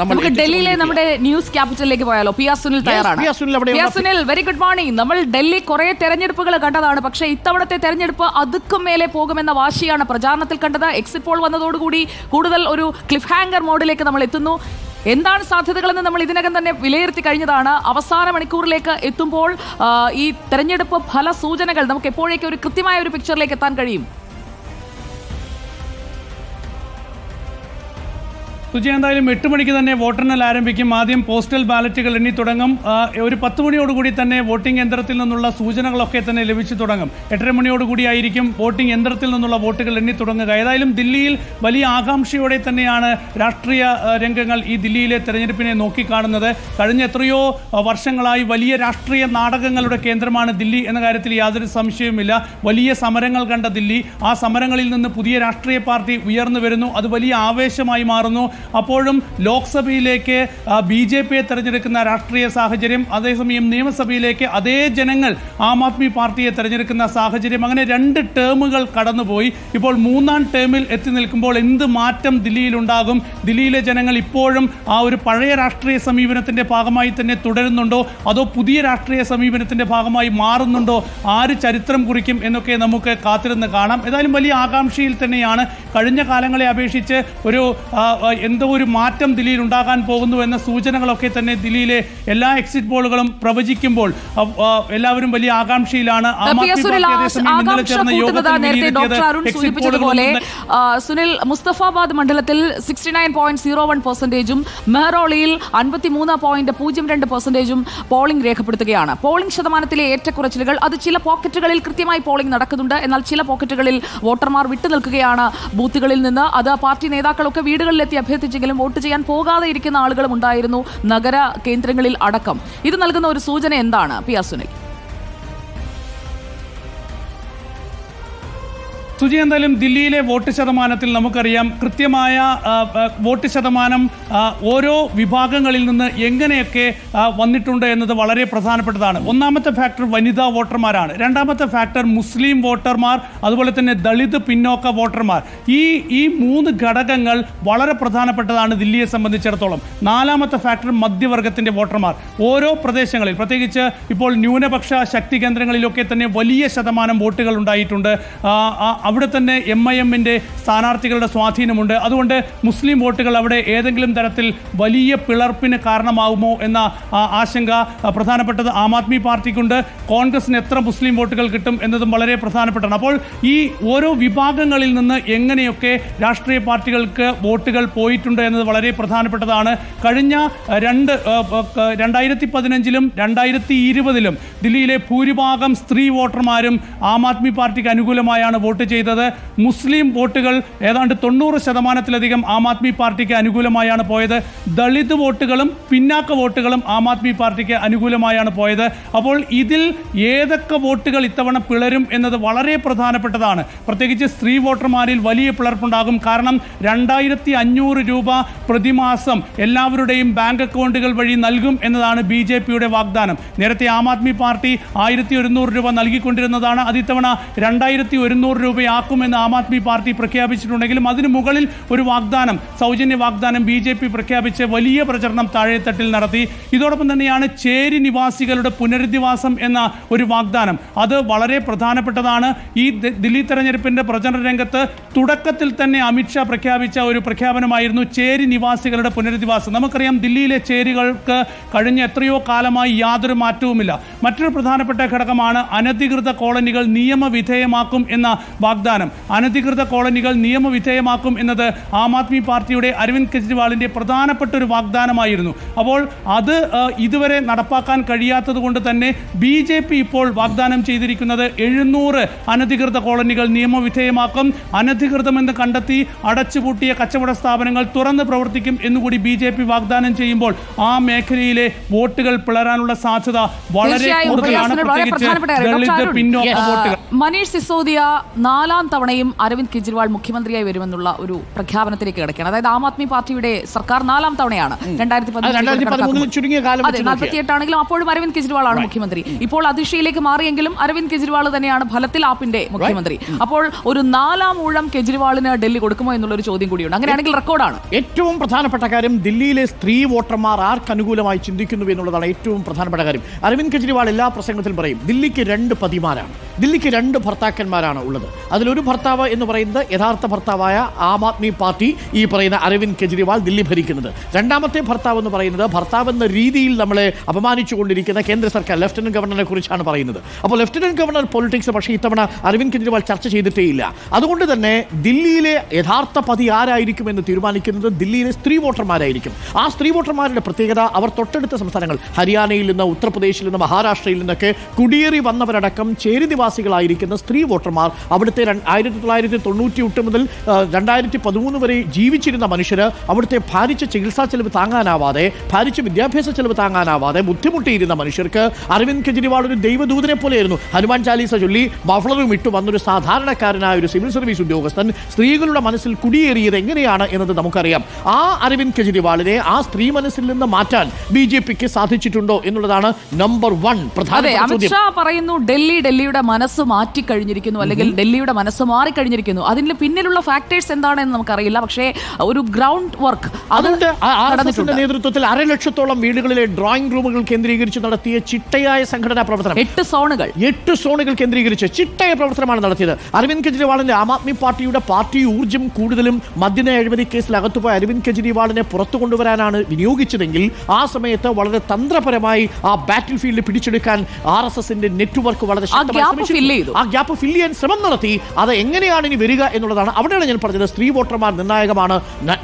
നമുക്ക് ഡൽഹിയിലെ നമ്മുടെ ന്യൂസ് ക്യാപിറ്റലിലേക്ക് പോയാലോ? പി ആർ സുനിൽ തയ്യാറാണ്. P. R. Sunil very good morning നമ്മൾ ഡൽഹി കുറെ തെരഞ്ഞെടുപ്പുകൾ കണ്ടതാണ്. പക്ഷേ ഇത്തവണത്തെ തെരഞ്ഞെടുപ്പ് അതുക്കും മേലെ പോകുമെന്ന വാശിയാണ് പ്രചാരണത്തിൽ കണ്ടത്. എക്സിറ്റ് പോൾ വന്നതോടുകൂടി കൂടുതൽ ഒരു ക്ലിഫ് ഹാങ്കർ മോഡിലേക്ക് നമ്മൾ എത്തുന്നു. എന്താണ് സാധ്യതകളെന്ന് നമ്മൾ ഇതിനകം തന്നെ വിലയിരുത്തി കഴിഞ്ഞതാണ്. അവസാന മണിക്കൂറിലേക്ക് എത്തുമ്പോൾ ഈ തെരഞ്ഞെടുപ്പ് ഫല സൂചനകൾ നമുക്ക് എപ്പോഴേക്കും ഒരു കൃത്യമായ ഒരു പിക്ചറിലേക്ക് എത്താൻ കഴിയും? സുജി എന്തായാലും എട്ട് മണിക്ക് തന്നെ വോട്ടെണ്ണൽ ആരംഭിക്കും. ആദ്യം പോസ്റ്റൽ ബാലറ്റുകൾ എണ്ണി തുടങ്ങും. ഒരു പത്ത് മണിയോടുകൂടി തന്നെ വോട്ടിംഗ് യന്ത്രത്തിൽ നിന്നുള്ള സൂചനകളൊക്കെ തന്നെ ലഭിച്ചു തുടങ്ങും. എട്ടര മണിയോടുകൂടി ആയിരിക്കും വോട്ടിംഗ് യന്ത്രത്തിൽ നിന്നുള്ള വോട്ടുകൾ എണ്ണി തുടങ്ങുക. ഏതായാലും ദില്ലിയിൽ വലിയ ആകാംക്ഷയോടെ തന്നെയാണ് രാഷ്ട്രീയ രംഗങ്ങൾ ഈ ദില്ലിയിലെ തെരഞ്ഞെടുപ്പിനെ നോക്കിക്കാണുന്നത്. കഴിഞ്ഞ എത്രയോ വർഷങ്ങളായി വലിയ രാഷ്ട്രീയ നാടകങ്ങളുടെ കേന്ദ്രമാണ് ദില്ലി എന്ന കാര്യത്തിൽ യാതൊരു സംശയവുമില്ല. വലിയ സമരങ്ങൾ കണ്ട ദില്ലി ആ സമരങ്ങളിൽ നിന്ന് പുതിയ രാഷ്ട്രീയ പാർട്ടി ഉയർന്നു വരുന്നു. അത് വലിയ ആവേശമായി മാറുന്നു. അപ്പോഴും ലോക്സഭയിലേക്ക് ബി ജെ പിയെ തെരഞ്ഞെടുക്കുന്ന രാഷ്ട്രീയ സാഹചര്യം അതേസമയം നിയമസഭയിലേക്ക് അതേ ജനങ്ങൾ ആം ആദ്മി പാർട്ടിയെ തെരഞ്ഞെടുക്കുന്ന സാഹചര്യം അങ്ങനെ രണ്ട് ടേമുകൾ കടന്നുപോയി. ഇപ്പോൾ മൂന്നാം ടേമിൽ എത്തി നിൽക്കുമ്പോൾ എന്ത് മാറ്റം ദില്ലിയിലുണ്ടാകും? ദില്ലിയിലെ ജനങ്ങൾ ഇപ്പോഴും ആ ഒരു പഴയ രാഷ്ട്രീയ സമീപനത്തിന്റെ ഭാഗമായി തന്നെ തുടരുന്നുണ്ടോ? അതോ പുതിയ രാഷ്ട്രീയ സമീപനത്തിന്റെ ഭാഗമായി മാറുന്നുണ്ടോ? ആര് ചരിത്രം കുറിക്കും എന്നൊക്കെ നമുക്ക് കാത്തിരുന്ന് കാണാം. ഏതായാലും വലിയ ആകാംക്ഷയിൽ തന്നെയാണ്. കഴിഞ്ഞ കാലങ്ങളെ അപേക്ഷിച്ച് ഒരു എന്തോ ഒരു മാറ്റം ദില്ലിയിൽ ഉണ്ടാകാൻ പോകുന്നു എന്ന സൂചനകളൊക്കെ തന്നെ ദില്ലിയിലെ എല്ലാ എക്സിറ്റ് പോളുകളും പ്രവചിക്കുമ്പോൾ എല്ലാവരും വലിയ ആകാംക്ഷയിലാണ്. സുനിൽ മുസ്തഫാബാദ് മണ്ഡലത്തിൽ sixty nine point zero one പെർസെന്റേജും മെഹ്റോളിയിൽ അൻപത്തി മൂന്ന് പോയിന്റ് പൂജ്യം രണ്ട് പെർസെന്റേജും പോളിംഗ് രേഖപ്പെടുത്തുകയാണ്. പോളിംഗ് ശതമാനത്തിലെ ഏറ്റക്കുറച്ചിലുകൾ അത് ചില പോക്കറ്റുകളിൽ കൃത്യമായി പോളിംഗ് നടക്കുന്നുണ്ട്. എന്നാൽ ചില പോക്കറ്റുകളിൽ വോട്ടർമാർ വിട്ടുനിൽക്കുകയാണ്. ബൂത്തുകളിൽ നിന്ന് അത് പാർട്ടി നേതാക്കളൊക്കെ വീടുകളിലെത്തി അഭ്യർത്ഥിച്ചെങ്കിലും വോട്ട് ചെയ്യാൻ പോകാതെ ഇരിക്കുന്ന ആളുകളും ഉണ്ടായിരുന്നു നഗര കേന്ദ്രങ്ങളിൽ അടക്കം. ഇത് നൽകുന്ന ഒരു സൂചന എന്താണ്? പി ആർ സുജി എന്തായാലും ദില്ലിയിലെ വോട്ട് ശതമാനത്തിൽ നമുക്കറിയാം കൃത്യമായ വോട്ട് ശതമാനം ഓരോ വിഭാഗങ്ങളിൽ നിന്ന് എങ്ങനെയൊക്കെ വന്നിട്ടുണ്ട് എന്നത് വളരെ പ്രധാനപ്പെട്ടതാണ്. ഒന്നാമത്തെ ഫാക്ടർ വനിതാ വോട്ടർമാരാണ്. രണ്ടാമത്തെ ഫാക്ടർ മുസ്ലിം വോട്ടർമാർ അതുപോലെ തന്നെ ദളിത് പിന്നോക്ക വോട്ടർമാർ. ഈ ഈ മൂന്ന് ഘടകങ്ങൾ വളരെ പ്രധാനപ്പെട്ടതാണ് ദില്ലിയെ സംബന്ധിച്ചിടത്തോളം. നാലാമത്തെ ഫാക്ടർ മധ്യവർഗത്തിന്റെ വോട്ടർമാർ. ഓരോ പ്രദേശങ്ങളിൽ പ്രത്യേകിച്ച് ഇപ്പോൾ ന്യൂനപക്ഷ ശക്തി കേന്ദ്രങ്ങളിലൊക്കെ തന്നെ വലിയ ശതമാനം വോട്ടുകൾ ഉണ്ടായിട്ടുണ്ട്. അവിടെ തന്നെ എം ഐ എമ്മിന്റെ സ്ഥാനാർത്ഥികളുടെ സ്വാധീനമുണ്ട്. അതുകൊണ്ട് മുസ്ലിം വോട്ടുകൾ അവിടെ ഏതെങ്കിലും തരത്തിൽ വലിയ പിളർപ്പിന് കാരണമാകുമോ എന്ന ആശങ്ക പ്രധാനപ്പെട്ടത് ആം ആദ്മി പാർട്ടിക്കുണ്ട്. കോൺഗ്രസിന് എത്ര മുസ്ലിം വോട്ടുകൾ കിട്ടും എന്നതും വളരെ പ്രധാനപ്പെട്ടതാണ്. അപ്പോൾ ഈ ഓരോ വിഭാഗങ്ങളിൽ നിന്ന് എങ്ങനെയൊക്കെ രാഷ്ട്രീയ പാർട്ടികൾക്ക് വോട്ടുകൾ പോയിട്ടുണ്ട് എന്നത് വളരെ പ്രധാനപ്പെട്ടതാണ്. കഴിഞ്ഞ രണ്ട് രണ്ടായിരത്തി പതിനഞ്ചിലും രണ്ടായിരത്തി ഇരുപതിലും ദില്ലിയിലെ ഭൂരിഭാഗം സ്ത്രീ വോട്ടർമാരും ആം ആദ്മി പാർട്ടിക്ക് അനുകൂലമായാണ് വോട്ട് ചെയ്തത്. മുസ്ലിം വോട്ടുകൾ ഏതാണ്ട് തൊണ്ണൂറ് ശതമാനത്തിലധികം ആം ആദ്മി പാർട്ടിക്ക് അനുകൂലമായാണ് പോയത്. ദളിത് വോട്ടുകളും പിന്നാക്ക വോട്ടുകളും ആം ആദ്മി പാർട്ടിക്ക് അനുകൂലമായാണ് പോയത്. അപ്പോൾ ഇതിൽ ഏതൊക്കെ വോട്ടുകൾ ഇത്തവണ പിളരും എന്നത് വളരെ പ്രധാനപ്പെട്ടതാണ്. പ്രത്യേകിച്ച് സ്ത്രീ വോട്ടർമാരിൽ വലിയ പിളർപ്പുണ്ടാകും. കാരണം രണ്ടായിരത്തി അഞ്ഞൂറ് രൂപ പ്രതിമാസം എല്ലാവരുടെയും ബാങ്ക് അക്കൗണ്ടുകൾ വഴി നൽകും എന്നതാണ് ബി ജെ പിയുടെ വാഗ്ദാനം. നേരത്തെ ആം ആദ്മി പാർട്ടി ആയിരത്തി ഒരുന്നൂറ് രൂപ നൽകിക്കൊണ്ടിരുന്നതാണ്. അത് ഇത്തവണ രണ്ടായിരത്തി ഒരുന്നൂറ് രൂപയാക്കുമെന്ന് ആം ആദ്മി പാർട്ടി പ്രഖ്യാപിച്ചിട്ടുണ്ടെങ്കിലും അതിന് മുകളിൽ ഒരു വാഗ്ദാനം സൗജന്യ വാഗ്ദാനം ബി ജെ പി പ്രഖ്യാപിച്ച് വലിയ പ്രചരണം താഴെത്തട്ടിൽ നടത്തി. ഇതോടൊപ്പം തന്നെയാണ് ചേരി നിവാസികളുടെ പുനരധിവാസം എന്ന ഒരു വാഗ്ദാനം. അത് വളരെ പ്രധാനപ്പെട്ടതാണ്. ഈ ദില്ലി തെരഞ്ഞെടുപ്പിന്റെ പ്രചരണ രംഗത്ത് തുടക്കത്തിൽ തന്നെ അമിത്ഷാ പ്രഖ്യാപിച്ച ഒരു പ്രഖ്യാപനമായിരുന്നു ചേരി നിവാസികളുടെ പുനരധിവാസം. നമുക്കറിയാം ദില്ലിയിലെ ചേരികൾക്ക് കഴിഞ്ഞ എത്രയോ കാലമായി യാതൊരു മാറ്റവുമില്ല. മറ്റൊരു പ്രധാനപ്പെട്ട ഘടകമാണ് അനധികൃത കോളനികൾ നിയമവിധേയമാക്കും എന്ന വാഗ്ദാനം. അനധികൃത കോളനികൾ നിയമവിധേയമാക്കും എന്നത് ആം ആദ്മി പാർട്ടിയുടെ അരവിന്ദ് കെജ്രിവാളിന്റെ പ്രധാനപ്പെട്ട ഒരു വാഗ്ദാനമായിരുന്നു. അപ്പോൾ അത് ഇതുവരെ നടപ്പാക്കാൻ കഴിയാത്തത് കൊണ്ട് തന്നെ ബി ജെ പി ഇപ്പോൾ വാഗ്ദാനം ചെയ്തിരിക്കുന്നത് എഴുന്നൂറ് അനധികൃത കോളനികൾ നിയമവിധേയമാക്കും അനധികൃതമെന്ന് കണ്ടെത്തി അടച്ചുപൂട്ടിയ കച്ചവട സ്ഥാപനങ്ങൾ തുറന്ന് പ്രവർത്തിക്കും എന്നുകൂടി ബി ജെ പി വാഗ്ദാനം ചെയ്യുമ്പോൾ ആ മേഖലയിലെ വോട്ടുകൾ പിളരാനുള്ള സാധ്യത വളരെ കൂടുതലാണ്. പ്രത്യേകിച്ച് ദളിത് പിന്നോക്ക വോട്ടുകൾ. മനീഷ് സിസോദിയ നാല് തവണയും അരവിന്ദ് കെജ്രിവാൾ മുഖ്യമന്ത്രിയായി വരുമെന്നുള്ള ഒരു പ്രഖ്യാപനത്തിലേക്ക് കിടക്കുകയാണ്. അതായത് ആം ആദ്മി പാർട്ടിയുടെ സർക്കാർ നാലാം തവണയാണ്. രണ്ടായിരത്തി അത് രണ്ടായിരത്തി പതിമൂന്നിൽ ചുരുങ്ങിയ കാലം അതെ വെച്ച് നോക്കിയാൽ. നാൽപ്പത്തിയെട്ട് ആണെങ്കിലും അപ്പോഴും അരവിന്ദ് കെജ്രിവാൾ ആണ് മുഖ്യമന്ത്രി. ഇപ്പോൾ അതിഷയിലേക്ക് മാറിയെങ്കിലും അരവിന്ദ് കെജ്രിവാൾ തന്നെയാണ് ഫലത്തിൽ ആപ്പിന്റെ മുഖ്യമന്ത്രി. അപ്പോൾ ഒരു നാലാം ഊഴം കെജ്രിവാളിന് ഡൽഹി കൊടുക്കുമോ എന്നുള്ള ഒരു ചോദ്യം കൂടിയുണ്ട് അങ്ങനെയാണെങ്കിൽ റെക്കോർഡാണ്. ഏറ്റവും പ്രധാനപ്പെട്ട കാര്യം ദില്ലിയിലെ സ്ത്രീ വോട്ടർമാർ ആർക്ക് അനുകൂലമായി ചിന്തിക്കുന്നു എന്നുള്ളതാണ് ഏറ്റവും പ്രധാനപ്പെട്ട കാര്യം. അരവിന്ദ് കെജ്രിവാൾ എല്ലാ പ്രസംഗത്തിലും പറയും ദില്ലിക്ക് രണ്ട് പതിമാരാണ്. ദില്ലിക്ക് രണ്ട് ഭർത്താക്കന്മാരാണ് ഉള്ളത്. അതിലൊരു ഭർത്താവ് എന്ന് പറയുന്നത് യഥാർത്ഥ ഭർത്താവായ ആം ആദ്മി പാർട്ടി ഈ പറയുന്ന അരവിന്ദ് കെജ്രിവാൾ ദില്ലി ഭരിക്കുന്നത്. രണ്ടാമത്തെ ഭർത്താവ് എന്ന് പറയുന്നത് ഭർത്താവ് എന്ന രീതിയിൽ നമ്മളെ അപമാനിച്ചുകൊണ്ടിരിക്കുന്ന കേന്ദ്ര സർക്കാർ ലെഫ്റ്റനന്റ് ഗവർണറെ കുറിച്ചാണ് പറയുന്നത്. അപ്പോൾ ലെഫ്റ്റനന്റ് ഗവർണർ പൊളിറ്റിക്സ് പക്ഷേ ഇത്തവണ അരവിന്ദ് കെജ്രിവാൾ ചർച്ച ചെയ്തിട്ടേയില്ല. അതുകൊണ്ട് തന്നെ ദില്ലിയിലെ യഥാർത്ഥ പതി ആരായിരിക്കും എന്ന് തീരുമാനിക്കുന്നത് ദില്ലിയിലെ സ്ത്രീ വോട്ടർമാരായിരിക്കും. ആ സ്ത്രീ വോട്ടർമാരുടെ പ്രത്യേകത അവർ തൊട്ടടുത്ത സംസ്ഥാനങ്ങൾ ഹരിയാനയിൽ നിന്ന് ഉത്തർപ്രദേശിൽ നിന്ന് മഹാരാഷ്ട്രയിൽ നിന്നൊക്കെ കുടിയേറി വന്നവരടക്കം ചേരി നിവാസികളായിരിക്കുന്ന സ്ത്രീ വോട്ടർമാർ അവിടുത്തെ രണ്ട് ആയിരത്തി തൊള്ളായിരത്തി തൊണ്ണൂറ്റി എട്ട് മുതൽ രണ്ടായിരത്തി പതിമൂന്ന് വരെ ജീവിച്ചിരുന്ന മനുഷ്യർ അവിടുത്തെ ഭാരിച്ച ചികിത്സാ ചെലവ് താങ്ങാനാവാതെ ഭാരിച്ച വിദ്യാഭ്യാസ ചെലവ് താങ്ങാനാവാതെ ബുദ്ധിമുട്ടിയിരുന്ന മനുഷ്യർക്ക് അരവിന്ദ് കെജ്രിവാൾ ഒരു ദൈവദൂതനെ പോലെയായിരുന്നു. ഹനുമാൻ ചാലീസ ചൊല്ലി മഫ്ലറും ഇട്ടു വന്നൊരു സാധാരണക്കാരനായ ഒരു സിവിൽ സർവീസ് ഉദ്യോഗസ്ഥൻ സ്ത്രീകളുടെ മനസ്സിൽ കുടിയേറിയത് എങ്ങനെയാണ് എന്നത് നമുക്കറിയാം. ആ അരവിന്ദ് കെജ്രിവാളിനെ ആ സ്ത്രീ മനസ്സിൽ നിന്ന് മാറ്റാൻ ബി ജെ പിക്ക് സാധിച്ചിട്ടുണ്ടോ എന്നുള്ളതാണ് നമ്പർ വൺ പ്രധാന പറയുന്നു ഡൽഹി ഡൽഹിയുടെ മനസ്സ് മാറ്റിക്കഴിഞ്ഞിരിക്കുന്നു അല്ലെങ്കിൽ ഡൽഹിയുടെ മനസ്സ് മാറിക്കഴിഞ്ഞിരിക്കുന്നു. അതിന് പിന്നിലുള്ള ഫാക്ടേഴ്സ് എന്താണെന്ന് നമുക്കറിയില്ല. പക്ഷേ ഒരു ഗ്രൗണ്ട് വർക്ക് അത് അതുകൊണ്ട് നേതൃത്വത്തിൽ അരലക്ഷത്തോളം വീടുകളിലെ ഡ്രോയിങ് റൂമുകൾ കേന്ദ്രീകരിച്ച് നടത്തിയ ചിട്ടയായ സംഘടനാ പ്രവർത്തനം. എട്ട് സോണുകൾ. എട്ട് സോണുകൾ കേന്ദ്രീകരിച്ച് ചിട്ടയ പ്രവർത്തനമാണ് നടത്തിയത്. അരവിന്ദ് കെജ്രിവാളിന്റെ ആം ആദ്മി പാർട്ടിയുടെ പാർട്ടി ഊർജം കൂടുതലും മദ്യന അഴിമതി കേസിൽ അകത്തുപോയ അരവിന്ദ് കെജ്രിവാളിനെ പുറത്തു കൊണ്ടുവരാനാണ് വിനിയോഗിച്ചതെങ്കിൽ ആ സമയത്ത് വളരെ തന്ത്രപരമായി ആ ബാറ്റിൽ ഫീൽഡ് പിടിച്ചെടുക്കാൻ ആർ എസ് എസിന്റെ നെറ്റ്വർക്ക് വളരെ. ആ ഗ്യാപ്പ് ഫില്ല് ചെയ്യാൻ ശ്രമം നടത്തി. അത് എങ്ങനെയാണ് ഇനി വരിക എന്നുള്ളതാണ് അവിടെയാണ് ഞാൻ പറഞ്ഞത്. സ്ത്രീ വോട്ടർമാർ നിർണായകമാണ്.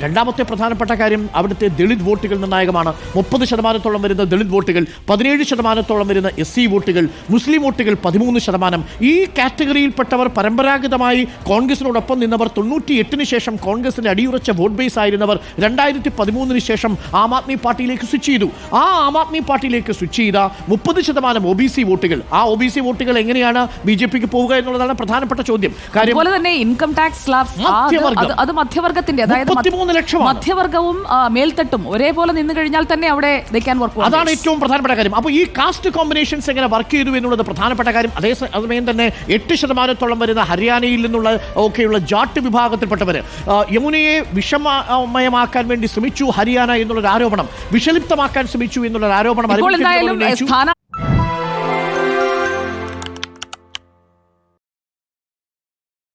രണ്ടാമത്തെ പ്രധാനപ്പെട്ട കാര്യം അവിടുത്തെ ദളിത് വോട്ടുകൾ നിർണായകമാണ്. മുപ്പത് ശതമാനത്തോളം വരുന്ന ദളിത് വോട്ടുകൾ പതിനേഴ് ശതമാനത്തോളം വരുന്ന എസ് സി വോട്ടുകൾ മുസ്ലിം വോട്ടുകൾ പതിമൂന്ന് ശതമാനം. ഈ കാറ്റഗറിയിൽപ്പെട്ടവർ പരമ്പരാഗതമായി കോൺഗ്രസിനോടൊപ്പം നിന്നവർ തൊണ്ണൂറ്റി എട്ടിന് ശേഷം കോൺഗ്രസിന്റെ അടിയുറച്ച വോട്ട് ബേസ് ആയിരുന്നവർ രണ്ടായിരത്തി പതിമൂന്നിന് ശേഷം ആം ആദ്മി പാർട്ടിയിലേക്ക് സ്വിച്ച് ചെയ്തു. ആ ആം ആദ്മി പാർട്ടിയിലേക്ക് സ്വിച്ച് ചെയ്ത മുപ്പത് ശതമാനം ഒ ബി സി വോട്ടുകൾ. ആ ഒ ബി സി വോട്ടുകൾ എങ്ങനെയാണ് ബി ജെ പിക്ക് പോവുക എന്നുള്ളതാണ് പ്രധാനപ്പെട്ട ചോദ്യം. കാര്യം അതുപോലെ തന്നെ ഇൻകം ടാക്സ് മധ്യവർഗം. അത് മധ്യവർഗത്തിന്റെ അതായത് മധ്യവർഗവും മേൽത്തട്ടും ഒരേപോലെ നിന്ന് കഴിഞ്ഞാൽ തന്നെ അവിടെ wonders. അതാണ് ഏറ്റവും പ്രധാനപ്പെട്ട കാര്യം. അപ്പോൾ ഈ കാസ്റ്റ് കോമ്പിനേഷൻസ് എങ്ങനെ വർക്ക് ചെയ്തു എന്നുള്ളത് പ്രധാനപ്പെട്ട കാര്യം. അതേ സമയം തന്നെ എട്ട് ശതമാനത്തോളം വരുന്ന ഹരിയാനയിൽ നിന്നുള്ള ഒക്കെയുള്ള ജാട്ട് വിഭാഗത്തിൽപ്പെട്ടവർ യമുനയെ വിഷമയമാക്കാൻ വേണ്ടി ശ്രമിച്ചു ഹരിയാന എന്നുള്ളൊരു ആരോപണം വിഷലിപ്തമാക്കാൻ ശ്രമിച്ചു എന്നുള്ളൊരു ആരോപണം